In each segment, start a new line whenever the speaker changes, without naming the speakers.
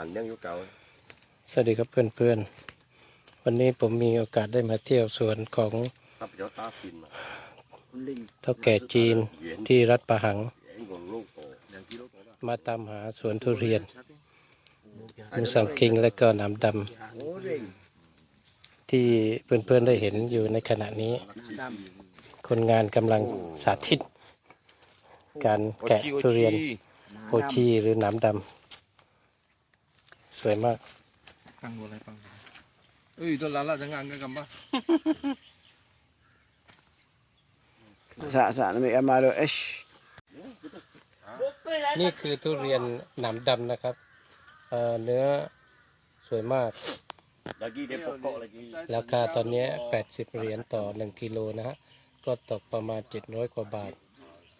หันยังอยู่เก่า
สวัสดีครับเพื่อนๆ วันนี้ผมมีโอกาสได้มาเที่ยวสวนของ
ครับเดี๋ยวตาสินมา
เท่าแก่จีนที่รัฐประหัง
เอ็งกงลูกโตอย่างที่ลูกโตนะ
มาตามหาสวนทุเรียนมูสังคิงและก็หน้ำดำที่เพื่อนๆได้เห็นอยู่ในขณะนี้ คนงานกำลังสาธิต การแกะทุเรียนโอชีหรือหน้ำดำส วยมาก
Pang boleh pang. Eh, itu lala jangan angkat gambar.
Sa sa na may amalo ish.
นี่คือทุเรียนหนามดำนะครับเอ่อเนื้อสวยมาก
lagi dia pokok lagi
ราคาตอนนี้80 เหรียญต่อ 1 กิโลนะฮะ ก็ตกประมาณ 700 กว่าบาท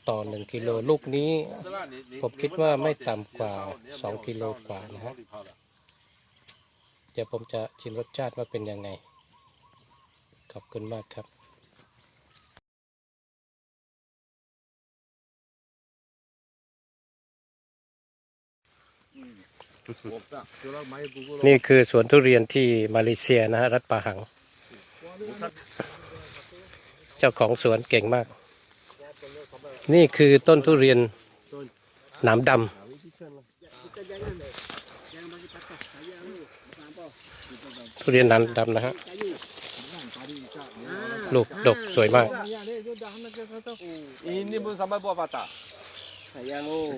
ต่อ 1 กิโล ลูกนี้ ผมคิดว่าไม่ต่ำกว่า 2 กิโลกว่านะฮะเดี๋ยวผมจะชิมรสชาติว่าเป็นยังไง ขอบคุณมากครับนี่คือสวนทุเรียนที่มาเลเซียนะฮะรัฐปาหัง เจ้าของสวนเก่งมาก นี่คือต้นทุเรียนหนามดำ ทุเรียนหนามดำนะฮะ ลูกดกสวยมาก
Ini pun sampai buah patah.
Sayang oh.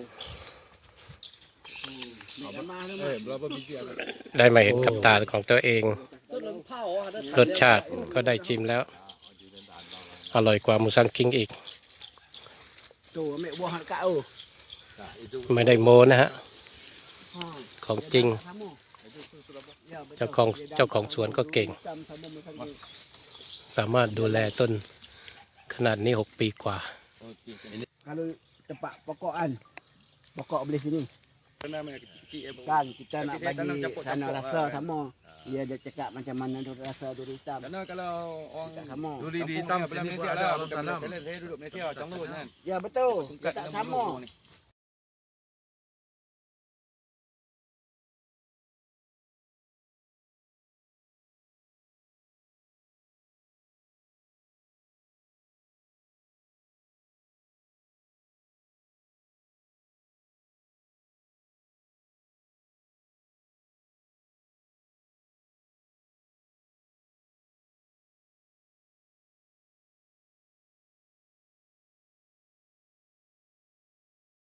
May amah na
Eh, berapa biji ada?
ได้มาเห็นกับตาของตัวเอง รสชาติก็ได้ชิมแล้ว อร่อยกว่ามูซังคิงอีก
tu ambil buah hak kat oh.
ไม่ได้โมนะฮะ ของจริง
Sama. Ya,
เจ้าของเจ้าของสวนก็เก่ง
Hitam sama macam ni.
สามารถดูแลต้นขนาดนี้6ปีกว่า
Kalau tempat pokokan. Pokok belah sini.
Tanam yang kecil-kecil ya, Bu.
Kan kita nak
Tapi dia tanam
bagi
campur-campur.
sana rasa
Ah.
sama. Dia ada cakap macam mana tu rasa duri hitam.
Karena kalau orang
Tak sama.
duri di hitam sini pun ada orang tanam. Saya duduk Malaysia, Changlun kan.
Ya betul. Dia
Kat
tak
dalam
sama.
bulu ni.